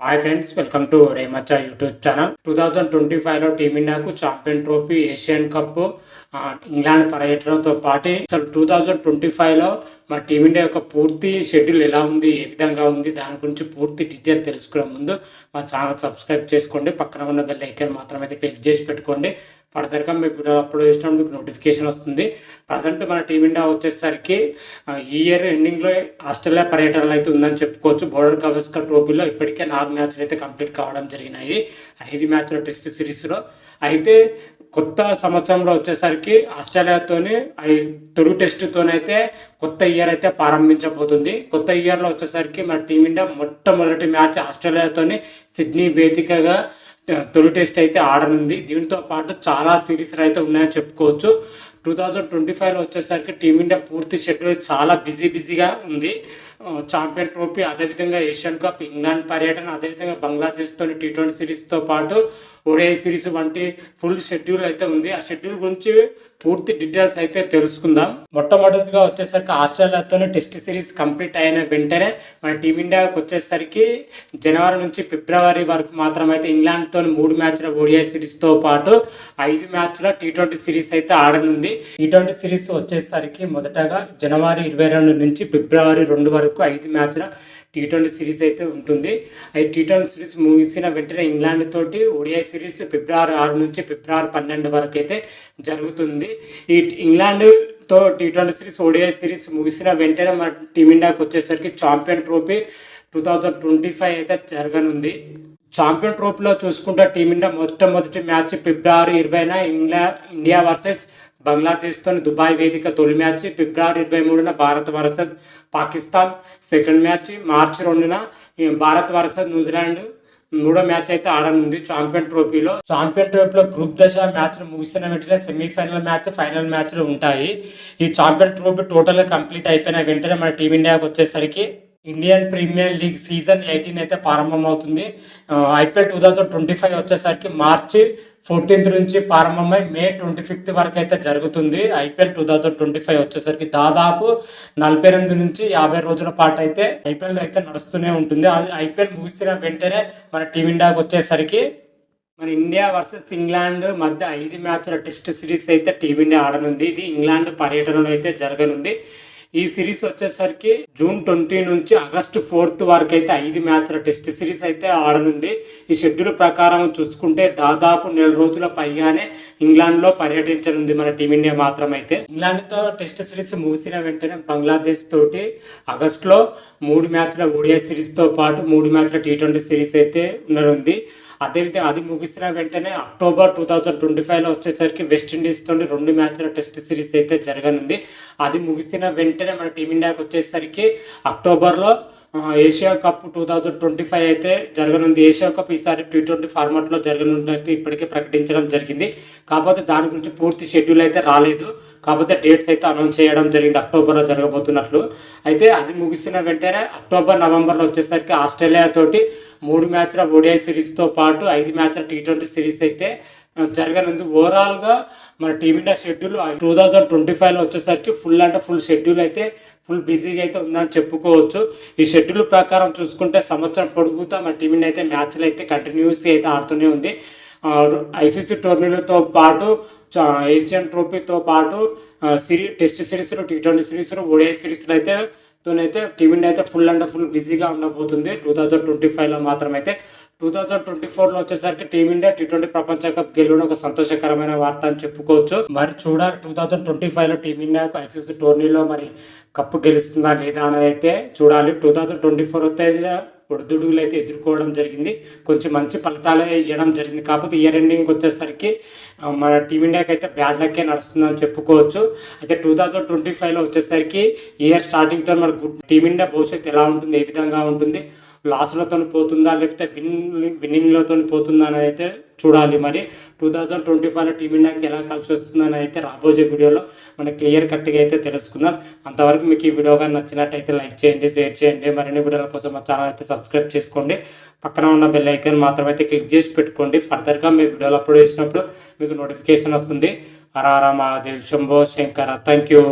Hi friends welcome to Remaccha YouTube channel two thousand twenty ఫైవ్లో టీమిండియాకు champion trophy Asian cup England పర్యటనతో పాటు అసలు two thousand twenty ఫైవ్లో మా టీమిండియా యొక్క పూర్తి షెడ్యూల్ ఎలా ఉంది ఏ విధంగా ఉంది దాని గురించి పూర్తి డీటెయిల్ తెలుసుకునే ముందు మా ఛానల్ సబ్స్క్రైబ్ చేసుకోండి. పక్కన ఉన్న బెల్ ఐకాన్ మాత్రమే అయితే క్లిక్ చేసి పెట్టుకోండి. ఫర్దర్గా మీకు వీడియో అప్లోడ్ చేసినప్పుడు మీకు నోటిఫికేషన్ వస్తుంది. ప్రజెంట్ మన టీమిండియా వచ్చేసరికి ఈ ఇయర్ ఎండింగ్లో ఆస్ట్రేలియా పర్యటనలు అయితే ఉందని చెప్పుకోవచ్చు. బోర్డర్ గవస్కర్ ట్రోఫీలో ఇప్పటికే నాలుగు మ్యాచ్లు అయితే కంప్లీట్ కావడం జరిగినాయి. ఐదు మ్యాచ్ల టెస్ట్ సిరీస్లో అయితే కొత్త సంవత్సరంలో వచ్చేసరికి ఆస్ట్రేలియాతోని ఐ- తొలి టెస్ట్తోనైతే కొత్త ఇయర్ అయితే ప్రారంభించబోతుంది. కొత్త ఇయర్లో వచ్చేసరికి మన టీమిండియా మొట్టమొదటి మ్యాచ్ ఆస్ట్రేలియాతోని సిడ్నీ వేదికగా తొలి టెస్ట్ అయితే ఆడనుంది. దీంతో పాటు చాలా సిరీస్లు అయితే ఉన్నాయని చెప్పుకోవచ్చు. టూ థౌజండ్ ట్వంటీ ఫైవ్లో వచ్చేసరికి టీమిండియా పూర్తి షెడ్యూల్ చాలా బిజీ బిజీగా ఉంది. ఛాంపియన్ ట్రోఫీ అదేవిధంగా ఏషియన్ కప్ ఇంగ్లాండ్ పర్యటన అదేవిధంగా బంగ్లాదేశ్తో టీ ట్వంటీ సిరీస్తో పాటు ఓడిఐ సిరీస్ వంటి ఫుల్ షెడ్యూల్ అయితే ఉంది. ఆ షెడ్యూల్ గురించి పూర్తి డీటెయిల్స్ అయితే తెలుసుకుందాం. మొట్టమొదటిగా వచ్చేసరికి ఆస్ట్రేలియాతోనే టెస్ట్ సిరీస్ కంప్లీట్ అయిన వెంటనే మన టీమిండియాకి వచ్చేసరికి జనవరి నుంచి ఫిబ్రవరి వరకు మాత్రం అయితే ఇంగ్లాండ్తో మూడు మ్యాచ్ల ఓడిఐ సిరీస్తో పాటు ఐదు మ్యాచ్ల టీ ట్వంటీ సిరీస్ అయితే ఆడనుంది. టీ ట్వంటీ సిరీస్ వచ్చేసరికి మొదటగా జనవరి ఇరవై రెండు నుంచి ఫిబ్రవరి రెండు వరకు ఐదు మ్యాచ్ల టీ ట్వంటీ సిరీస్ అయితే ఉంటుంది. అయితే టీ ట్వంటీ సిరీస్ ముగిసిన వెంటనే ఇంగ్లాండ్ తోటి ఒడిఐ సిరీస్ ఫిబ్రవరి ఆరు నుంచి ఫిబ్రవరి పన్నెండు వరకు అయితే జరుగుతుంది. ఈ ఇంగ్లాండ్తో T twenty series ODI series ముగిసిన వెంటనే మన టీమిండియాకి వచ్చేసరికి champion trophy two thousand twenty five అయితే జరగనుంది. ఛాంపియన్ ట్రోఫీలో చూసుకుంటే టీమిండియా మొట్టమొదటి మ్యాచ్ ఫిబ్రవరి ఇరవైన ఇంగ్లా ఇండియా వర్సెస్ బంగ్లాదేశ్తో దుబాయ్ వేదిక తొలి మ్యాచ్ ఫిబ్రవరి ఇరవై మూడున Bharat versus Pakistan second match మార్చి రెండున భారత్ వర్సెస్ న్యూజిలాండ్ మూడో మ్యాచ్ అయితే ఆడనుంది ఛాంపియన్ ట్రోఫీలో. ఛాంపియన్ ట్రోఫీలో గ్రూప్ దశ మ్యాచ్లు ముగిసిన వెంటనే సెమీఫైనల్ మ్యాచ్ ఫైనల్ మ్యాచ్లు ఉంటాయి. ఈ ఛాంపియన్ ట్రోఫీ టోటల్గా కంప్లీట్ అయిపోయిన వెంటనే మన టీమిండియాకి వచ్చేసరికి Indian premier league season eighteen అయితే ప్రారంభమవుతుంది. IPL two thousand twenty five వచ్చేసరికి మార్చి ఫోర్టీన్త్ నుంచి ప్రారంభమై మే ట్వంటీ ఫిఫ్త్ వరకు అయితే జరుగుతుంది. IPL two thousand twenty five వచ్చేసరికి దాదాపు నలభై ఎనిమిది నుంచి యాభై రోజుల పాటు అయితే ఐపీఎల్ అయితే నడుస్తూనే ఉంటుంది. అది ఐపీఎల్ ముగిసిన వెంటనే మన టీమిండియాకి వచ్చేసరికి మన ఇండియా వర్సెస్ ఇంగ్లాండ్ మధ్య ఐదు మ్యాచ్ల టెస్ట్ సిరీస్ అయితే టీమిండియా ఆడనుంది. ఇది ఇంగ్లాండ్ పర్యటనలో అయితే జరగనుంది. ఈ సిరీస్ వచ్చేసరికి జూన్ ట్వంటీ నుంచి ఆగస్ట్ ఫోర్త్ వరకు అయితే ఐదు మ్యాచ్ల టెస్ట్ సిరీస్ అయితే ఆడనుంది. ఈ షెడ్యూల్ ప్రకారం చూసుకుంటే దాదాపు నెల రోజుల పైగానే ఇంగ్లాండ్లో పర్యటించనుంది మన టీమిండియా మాత్రం అయితే ఇంగ్లాండ్తో టెస్ట్ సిరీస్ ముగిసిన వెంటనే బంగ్లాదేశ్ తోటి ఆగస్ట్లో మూడు మ్యాచ్ల ఓడిఐ సిరీస్తో పాటు మూడు మ్యాచ్ల టీ ట్వంటీ సిరీస్ అయితే ఉండనుంది. అదేవిధంగా అది ముగిసిన వెంటనే అక్టోబర్ టూ థౌజండ్ ట్వంటీ ఫైవ్లో వచ్చేసరికి వెస్టిండీస్ తోటి రెండు మ్యాచ్ల టెస్ట్ సిరీస్ అయితే జరగనుంది. అది ముగిసిన వెంటనే మన టీమిండియాకి వచ్చేసరికి అక్టోబర్లో Asia cup two thousand twenty five అయితే జరగనుంది. ఏషియా కప్ ఈసారి టీ ట్వంటీ ఫార్మాట్లో జరగనున్నట్టు ఇప్పటికే ప్రకటించడం జరిగింది. కాకపోతే దాని గురించి పూర్తి షెడ్యూల్ అయితే రాలేదు. కాకపోతే డేట్స్ అయితే అనౌన్స్ చేయడం జరిగింది అక్టోబర్లో జరగబోతున్నట్లు. అయితే అది ముగిసిన వెంటనే అక్టోబర్ నవంబర్లో వచ్చేసరికి ఆస్ట్రేలియా తోటి మూడు మ్యాచ్ల ఓడిఐ సిరీస్తో పాటు ఐదు మ్యాచ్ల టీ ట్వంటీ సిరీస్ అయితే జరగనందు జరగనుంది. ఓవరాల్గా మన team India schedule two thousand twenty ఫైవ్లో వచ్చేసరికి ఫుల్ అంటే ఫుల్ షెడ్యూల్ అయితే ఫుల్ బిజీగా అయితే ఉందని చెప్పుకోవచ్చు. ఈ షెడ్యూల్ ప్రకారం చూసుకుంటే సంవత్సరం పొడుగుతా మన టీమిండియా అయితే మ్యాచ్లు అయితే కంటిన్యూస్గా అయితే ఆడుతూనే ఉంది. ఐసీసీ టోర్నీలతో పాటు చ- ఏషియన్ ట్రోఫీతో పాటు సిరీ టెస్ట్ సిరీస్లు టీ ట్వంటీ సిరీస్లు ఓడిఐ సిరీస్లు అయితే తోనైతే టీమిండియా అయితే ఫుల్ అండ్ ఫుల్ బిజీగా ఉండబోతుంది. టూ థౌజండ్ ట్వంటీ ఫైవ్లో మాత్రమైతే టూ థౌజండ్ ట్వంటీ ఫోర్లో వచ్చేసరికి టీమిండియా టీ ట్వంటీ ప్రపంచ కప్ గెలవడం ఒక సంతోషకరమైన వార్త అని చెప్పుకోవచ్చు. మరి చూడాలి టూ థౌజండ్ ట్వంటీ ఫైవ్లో టీమిండియాకు ఐసీసీ టోర్నీలో మరి కప్పు గెలుస్తుందా లేదా అనేది అయితే చూడాలి. టూ థౌజండ్ ట్వంటీ ఫోర్ అయితే ఒడిదుడుగులు అయితే ఎదుర్కోవడం జరిగింది. కొంచెం మంచి ఫలితాలే ఇవ్వడం జరిగింది. కాకపోతే ఇయర్ ఎండింగ్కి వచ్చేసరికి మన టీమిండియాకి అయితే బ్యాడ్ లక్కే నడుస్తుందని చెప్పుకోవచ్చు. అయితే టూ థౌజండ్ ట్వంటీ ఫైవ్లో వచ్చేసరికి ఇయర్ స్టార్టింగ్తో మన గుడ్ టీమిండియా భవిష్యత్తు ఎలా ఉంటుంది ఏ విధంగా ఉంటుంది లాస్లతో పోతుందా లేకపోతే విన్ విన్నింగ్లతో పోతుందా అని అయితే చూడాలి మరి. టూ థౌజండ్ ట్వంటీ ఫైవ్లో టీమిండియాకి ఎలా కలిసి వస్తుందని అయితే రాబోయే వీడియోలో మనం క్లియర్ కట్గా అయితే తెలుసుకుందాం. అంతవరకు మీకు ఈ వీడియో కానీ నచ్చినట్టయితే లైక్ చేయండి షేర్ చేయండి. మరిన్ని వీడియోల కోసం మా ఛానల్ అయితే సబ్స్క్రైబ్ చేసుకోండి. పక్కన ఉన్న బెల్ ఐకాన్ మాత్రం అయితే క్లిక్ చేసి పెట్టుకోండి. ఫర్దర్గా మీ వీడియోలు అప్లోడ్ చేసినప్పుడు మీకు నోటిఫికేషన్ వస్తుంది. హర మహాదేవ్ శంభో శంకర. Thank you.